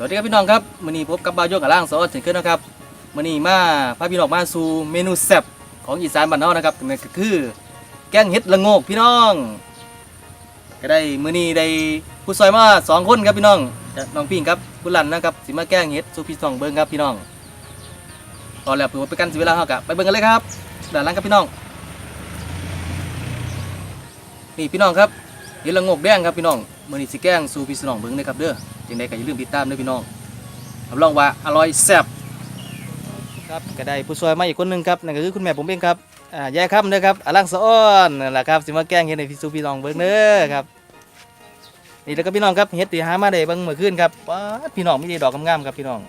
สวัสดีครับพี่น้องครับมื้อนี้พบกับบาวโยกกับล่างสอดถึงขึ้นนะครับมื้อนี้มาพาพี่น้องมาสู่เมนูแซ่บของอีสานบ้านเฮานะครับนั่นก็คือ แกงเห็ดละโงกพี่น้อง ก็ได้มื้อนี้ได้ผู้ซอยมาสองคนครับพี่น้องน้องปิ่งครับผู้ลันนะครับสิมาแกงเห็ดสู่พี่น้องเบิ่งครับพี่น้องตอนแล้วเพื่อบ่เป็นการเสียเวลาเฮากะไปเบิ่งกันเลยครับด้านหลังครับพี่น้องนี่พี่น้องครับ เห็ดละงกแดงครับพี่น้องมื้อนี้สิแกงสู่พี่น้องเบิ่งเด้อครับเด้อจังไดก็อย่าลืมติดตามเด้อพี่น้องรับรองว่าอร่อยแซ่บครับก็ได้ผู้ซอยมาอีกคนหนึงครับนั่นก็คือคุณแม่ผมเองครับอ่าแย่ครับเด้อครับอลังสะอ้อนนั่นแหละครับสิมาแกล้งเฮ็ดให้พี่ซูพี่น้องเบิ่งเด้อครับนี่แล้วก็พี่น้องครับเฮ็ดที่หามาได้บิ่งเมื่อคืนครับป๊าดพี่น้องมีแต่ดอกงามๆครับพี่น้อง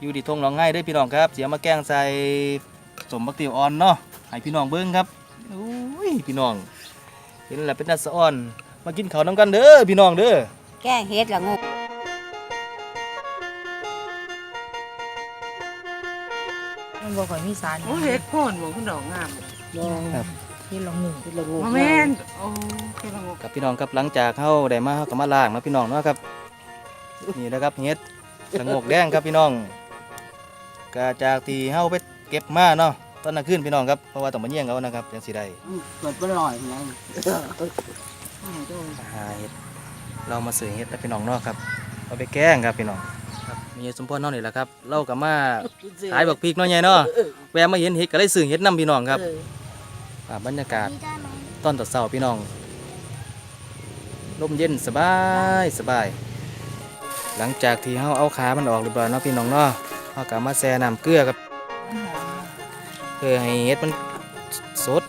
อยู่ที่ทงหนองง่ายด้อพี่น้องครับเสิเอามาแกล้งใส่สมบักติวอ่อนเนาะให้พี่น้องเบิ่งครับอุ้ยพี่น้อง ห็นแล้วเป็นตาสะอ้อน มากินข้าวนํกันเด้อพี่น้องเด้อแกงเฮ็ดละงกมันบอกข่อยมีสารโอ้เฮ็ดโพ่นบ่คุณดอกงามครับที่ละงูเฮ็ดละงกมาแม่นโอ้เฮ็ดละงกครับพี่น้องครับหลังจากเฮาได้มาเฮาก็มาล้างเนาะพี่น้องเนาะครับ นี่นะครับเฮ็ดสงกแดงครับพี่น้องก็จากที่เฮาไปเก็บมาเนาะ ตอนนั้นขึ้นพี่น้องครับเพราะว่าต้องมาเยี่ยงเขานะครับจังสิได้เปิดบ่ลอยไงหาเฮ็ดเรามาซื้อเฮ็ดแล้วพี่น้องเนาะครับเอาไปแกงครับพี่น้องครับมีสมพรเนาะนี่แหละครับเราก็มาขายบักพริกเนาะใหญ่เนาะแวะมาเห็นเฮ็ดก็เลยซื้อเฮ็ดนํพี่น้องครับอ่าบรรยากาศตอนตอนเช้าพี่น้องลมเย็นสบายสบาย หลังจากที่เฮาเอาขามันออกเรียบร้อยเนาะพี่น้องเนาะเฮาก็มาแช่น้ำเกลือครับเพื่อให้เฮ็ดมันสด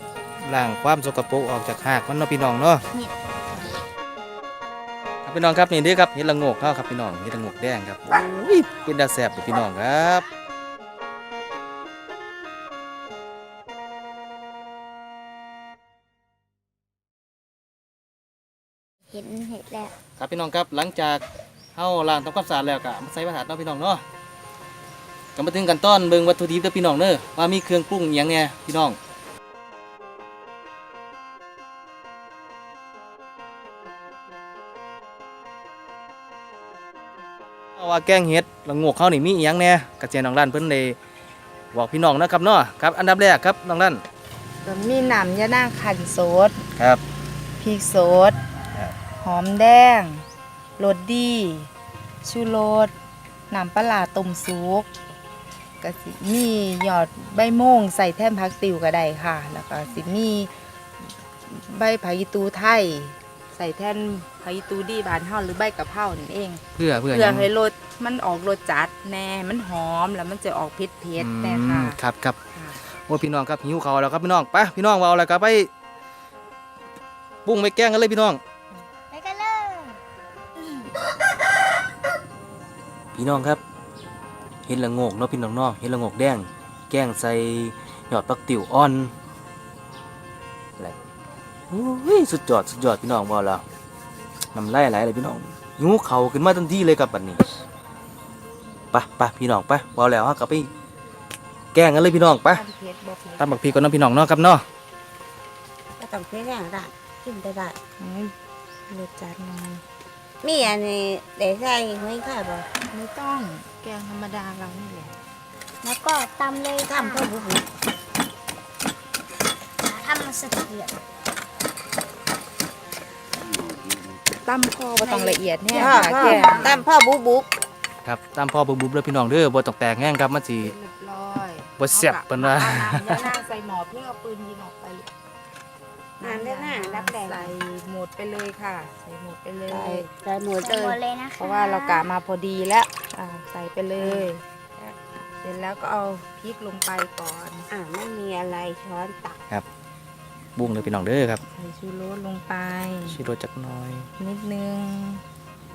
ล้างความสกปรกออกจากหากมันเนาะพี่น้องเนาะครับพี่น้องครับนี่เด้อครับเฮ็ดละโงกเฮาครับพี่น้องเฮ็ดละโงกแดงครับอุ้ยเป็นตาแซ่บเลยพี่น้องครับเห็นเห็ดแล้วครับพี่น้องครับหลังจากเฮาล้างทำความสะอาดแล้วก็มาใส่บรรทัดเนาะพี่น้องเนาะ ก็มาถึงกันตอนเบิ่งวัตถุดิบเด้อพี่น้องเด้อว่ามีเครื่องปรุงอิหยังแหน่พี่น้องเอาว่าแกงเห็ดละโงกเขานี่มีอีหยังแหน่กระเจียน้องด้านเพิ่นได้บอกพี่น้องนะครับเนาะครับ อันดับแรกครับน้องด้านก็มีน้ำยะนางขันสดครับ พริกสด ครับ หอมแดงรสดี ชูรสน้ำปลาร้าต้มซุป ก็สิมีหยอดใบโม่งใส่แท่นพักติวก็ได้ค่ะ แล้วก็สิมีใบผักอีตูไทย ใส่แท่นผักอีตูดีบานเฮาหรือใบกะเพรานั่นเองเพื่อเพื่อหเพื่อยังให้รสมันออกรสจัดแน่มันหอมแล้วมันจะออกเผ็ดเผ็ดๆแน่ค่ะอืมครับครับค่ะโอ้ยพี่น้องครับหิวเขาวแล้วครับพี่น้องไปพี่น้องว่าเอาอะไรก็ไปปรุงไปแกงกันเลยพี่น้อง ไปกันเลย พี่น้องครับ เห็ดละโงกเนาะพี่น้องเนาะเห็ดละโงกแดง แกงใส่หยอดปักติ๋วอ่อนอะไรโอ้ยสุดยอดสุดยอดพี่น้องว่าแล้วน้ำลายไหลเลยพี่น้องหิวเขาวขึ้นมาทันทีเลยครับบัดนี้ไปไปพี่น้องไปว่าแล้วฮะกลับไปแกงกันเลยพี่น้องไปตำเผ็ดบ่เผ็ดตำบักพริกก่อนเนาะพี่น้องเนาะครับเนาะก็ต้องเฮ็ดอย่างได้กินได้ได้อืมรสจัดหน่อย มีอันนี้ได้ใส่ห้อยข่าบ่ไม่ต้องแกงธรรมดาเรานี่แหละแล้วก็ตำเลยทำเพื่อบุบุทำมาสะเทือนตั้มคอบ่ต้องละเอียดแน่พ่อค่ะพ่อแกงตามพ่อบุบุกครับตามพ่อบุบบุบเลยพี่น้องเด้อบ่ต้องแตกแห้งครับมันสิ เรียบร้อยบ่แซ่บปานว่า เอาน้ำยาหน้าใส่หมอเพื่อเอาปืนยิงออกไป น้ำได้หน้ารับแดงใส่หมดไปเลยค่ะ ใส่หมดไปเลใส่ย ใส่หมดใส่เลหมดยเลยนะคะเพราะว่าเรากะมาพอดีแล้วอ่าใส่ไปเลยเสร็จแล้วก็เอาพริกลงไปก่อนอ่าไม่มีอะไรช้อนตักบุ้งเลยพี่น้องเด้อครับใส่ชูรสลงไปชิโรจักหน้อยนิดนึง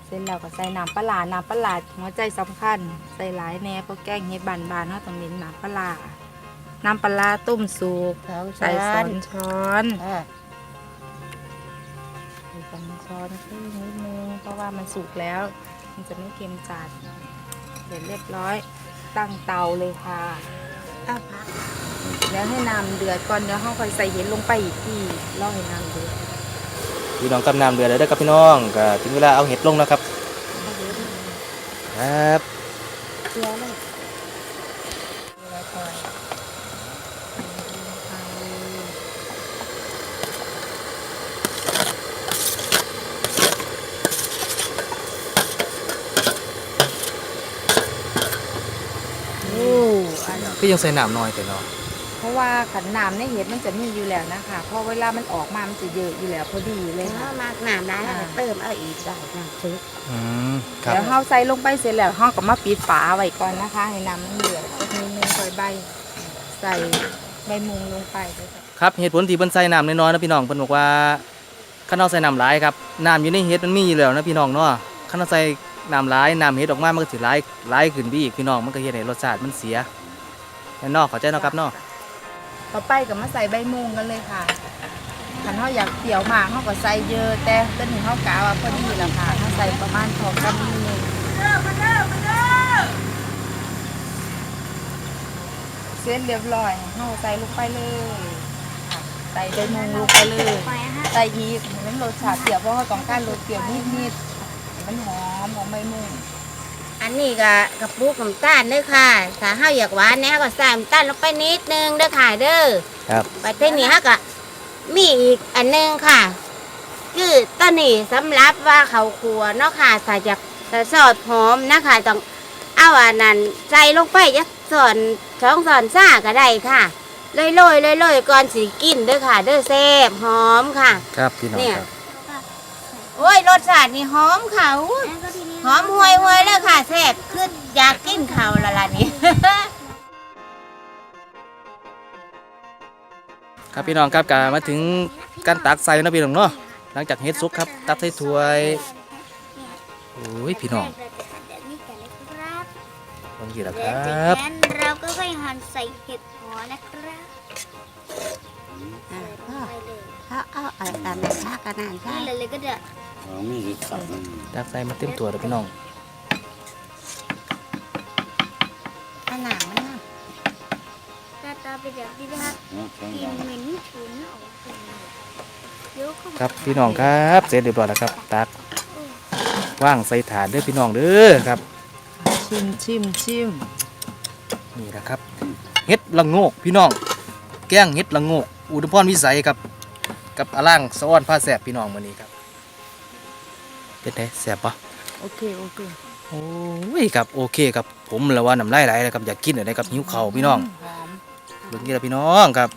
เสร็จแล้วก็ใส่น้ำปลาร้าน้ำปลาร้าหัวใจสำคัญ ใส่หลายแหน่เพราะแกงเฮ็ดบานๆเนาะต้องเน้นน้ำปลาร้าน้ำปลาร้าต้มสุก สองใส่ช้สออนนช้อน อ่าใส่ส องช้อนครึ่งนิดนึงเพราะว่ามันสุกแล้ว มันจะไม่เค็มจัดเสร็จเรียบร้อย ตั้งเตาเลยค่ะอ้าวพักแล้วให้น้ำเดือดก่อนเดี๋ยวห้องคอยใส่เห็ดลงไปอีกทีรอให้น้ำเดือดพี่น้องกำน้ำเดือดแล้วเด้อครับพี่น้องก็ถึงเวลาเอาเห็ดลงแล้วครับเอาเห็ดครับเสียเลย โอ้ อันก็ยังใส่น้ำน้อยแต่เนาะเพราะว่าขันน้ำในเห็ดมันจะมีอยู่แล้วนะคะเพราะเวลามันออกมา มันจะเยอะอยู่แล้วพอดีเลยแล้ค่ะวมากน้ำได้แล้วก็เติมเอาอีกได้น้ำซุปอืมครับ เดี๋ยวเฮาใส่ลงไปเสร็จแล้วเฮาก็มาปิดฝาไว้ก่อนนะคะ ให้น้ำมันเดือดสักนิดนึงค่อยใบ ใส่ใบมุงลงไปเลยค่ะครับเหตุผลที่เพิ่นใส่น้ำน้อยๆนะพี่น้องเพิ่นบอกว่าคันเอาใส่น้ำหลายครับน้ำอยู่ในเห็ดมันมีอยู่แล้วนะพี่น้องเนาะคันเอาใส่น้ำหลายน้ำเห็ดออกมามันก็สิหลายหลายขึ้นไปอีกพี่น้องมันก็เฮ็ดให้รสชาติมันเสีย แน่นอนเข้าใจเนาะครับเนาะต่อไปก็มาใส่ใบมุงกันเลยค่ะขันเฮาอยากเปรี้ยวมากเฮาก็ใส่เยอะ แต่ต้นนี้เฮากะว่าพอดีแล้วค่ะเฮาใส่ประมาณพอกำนิดนึงเสร็จเรียบร้อยเฮาใส่ลงไปเลยใส่ใบมุงลงไปเลยใส่อีกมันรสชาติเปรี้ยวเพราะว่าต้องการรสเปรี้ยวนิดๆมันหอมของใบมุง อันนี้ก็กระปุกน้ำตาลเด้อค่ะถ้าเฮาอยากหวานเนี่ยก็ใส่น้ำตาลลงไปนิดนึงเด้อค่ะเด้อครับประเทศนี้เฮาก็มีอีกอันหนึงค่ะ คือต้นนี้สำหรับว่าเขาครัวเนาะค่ะถ้าอยากจะสอดหอมนะคะต้องเอาอันนั้นใส่ลงไปจักสอนช่องสอนซ่าก็ได้ค่ะเลยโรยเลยโรยๆก่อนสีกินเด้อค่ะ เด้อแซ่บหอมค่ะ ครับพี่น้องเนี่ย ครับ โอ้ยรสชาตินี่หอมค่ะอุ๊ยแล้วก็ทีนี้หอมหวยหวยเลยค่ะแซ่บขึ้นอยากกินข้าวและล่ะนี่ ครับพี่น้องครับกามาถึงการตักใส่นะพี่น้องเนาะหลังจากเฮ็ดซุกครับ ตักใส่ถ้วยโอ้ยพี่น้องแบบนี้กันเลยครับบางทีละคและรัจากบนั้นเราก็ค่อย หั่นใส่เห็ดหอนะครับอ่าใส่ลงไปเลยเอาเอาเอาตามนั้นค่ะกันนั่นค่ะนี่เลยเลยก็เดือดอ๋อมีอยู่สับมันตักใส่มาเต็มตัวเลยพี่น้องขนาดมันน่ะตาตาไปเดี๋ยวดีนะครับเนาะสองกลิอนย่างเหม็นฉุนออกมาเดี๋ยวเข้ามาครับพี่น้องครับเสร็จเรียบร้อยแล้วครับ ตักว่างใส่ถาดเด้อพี่น้องเด้อครับ ชิมชิมชิม นี่นะครับเฮ็ดละโงกพี่น้อง แกงเฮ็ดละโงก อุดมพรวิสัยครับ กับอาล่างสะอ้อนผ้าแสบพี่น้องมื้อนี้ครับเป็นไงแสบปะโอเคโอเคโอ้ยครับโอเคครับผมละว่าน้ำลายไหลแล้วครับอยากกินอะไรครับหิวข้าวพี่น้องหอมเบิ่งนี่ละพี่น้องครับ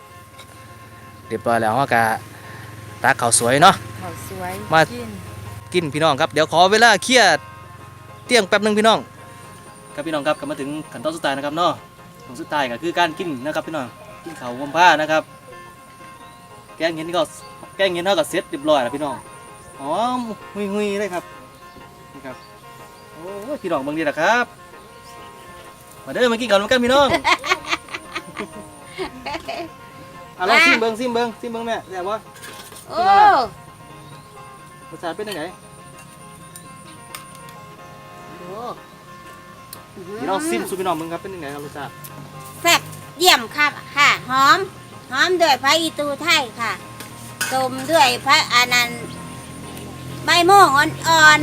เรียบร้อยแล้วเฮาก็ตักข้าวสวยเนาะข้าวสวยมากินกินพี่น้องครับเดี๋ยวขอเวลาเคลียร์เตียงแป๊บหนึงพี่น้อง ครับพี่น้องครับก็มาถึงขั้นตอนสุดท้ายนะครับเนาะ ของสุดท้ายก็คือการกินนะครับพี่น้องกินข้าวงมผ้านะครับ แกงเห็นก็แกงเห็นเท่ากับเสร็จเรียบร้อยแล้วพี่น้องหอมหุยหุยๆเลยครับนี่ครับโอ้ยพี่น้องเบิ่งดีนะครับ มาเด้อมากินข้าวร่วมกันพี่น้องอะลองซิมเบิ่งซิมเบิ่งซิมเบิ่งแม่แซ่บบ่โอ้รสชาติเป็นยังไงโหพี่น้องซิมสู่พี่น้องมึงครับเป็นยังไงครับรสชาติ แซ่บเยี่ยมครับค่ะ หอม หอมด้วยพระอีตูไทยค่ะต้มด้วยพระอานันต์ใบโม่งอ่อน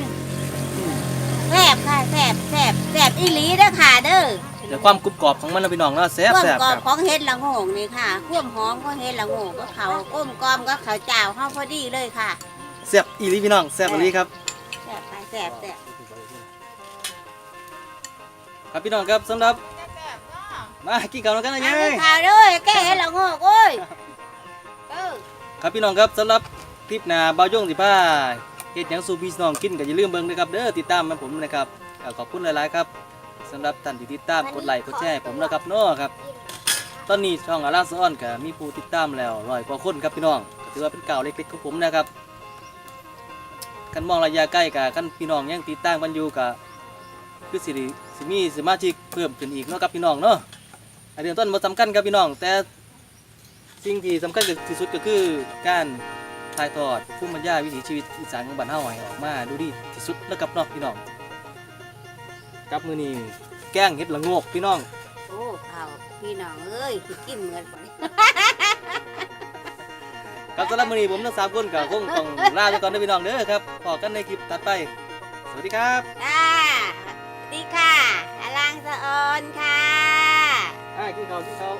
ๆแซ่บค่ะแซ่บแซ่บแซ่บอีหลีเด้อค่ะเด้อเดี๋ยวความกรุบกรอบของมันนะพี่น้องเนาะแซ่บความแซ่บกรอคบรับของเห็ดละโงกนี่ค่ะความหอมของเห็ดละโงกก็เขาก้มกอมก็เขาเจ้าเข้าพอดีเลยค่ะแซ่บอีหลีพี่น้องแซ่บอีหลีครับ แซ่บค่ะแซ่บแซ่บ ครับพี่น้องครับสำหรับ มากินข้าวกันนะเอายัไปยข่าวด้วยแก้เห็ดละโงกโอ้ยเออครับพี่น้องครับสำหรับคลิปหน้าบ่าวย่งสิพาเฮ็ดหยังสู่พี่น้องกินก็อย่าลืมเบิ่งนะครับเด้อติดตามมาผมนะครับก็ขอบคุณหลายๆครับสำหรับท่านที่ติดตามกดไลค์กดแชร์ให้ผมนะครับเนาะครับ ตอนนี้ช่องอาราสออนก็มีผู้ติดตามแล้วร้อยกว่าคนครับพี่น้องก็ถือว่าเป็นก่าวเล็กๆของผมนะครับกันมองระยะใกล้กับกันพี่น้องยังติดตามกันอยู่กับคือสิริสิมีสมาชิกเพิ่มขึ้นอีกเนาะครับพี่น้องเนาะ อันเรื่องต้นบ่สำคัญครับพี่น้อง แต่สิ่งที่สำคัญที่สุดก็คือการถ่ายทอดภูมิปัญญาวิถีชีวิตอีสานของบ้านเฮาให้ออกมาดูดีที่สุดแล้วครับเนาะพี่น้องกับมื้อนี้แกงเห็ดละโงกพี่น้องโอ้ข่าวพี่น้องเอ้ยคือกินเหมือนกันครับสำหรับมื้อนี้ผมทั้งสามคนก็คงต้องลาไปก่อนเด้อพี่น้องเด้อครับพอกันในคลิปถัดไป สวัสดีครับอ่าดีค่ะอลังสะออนค่ะ อ่ากิ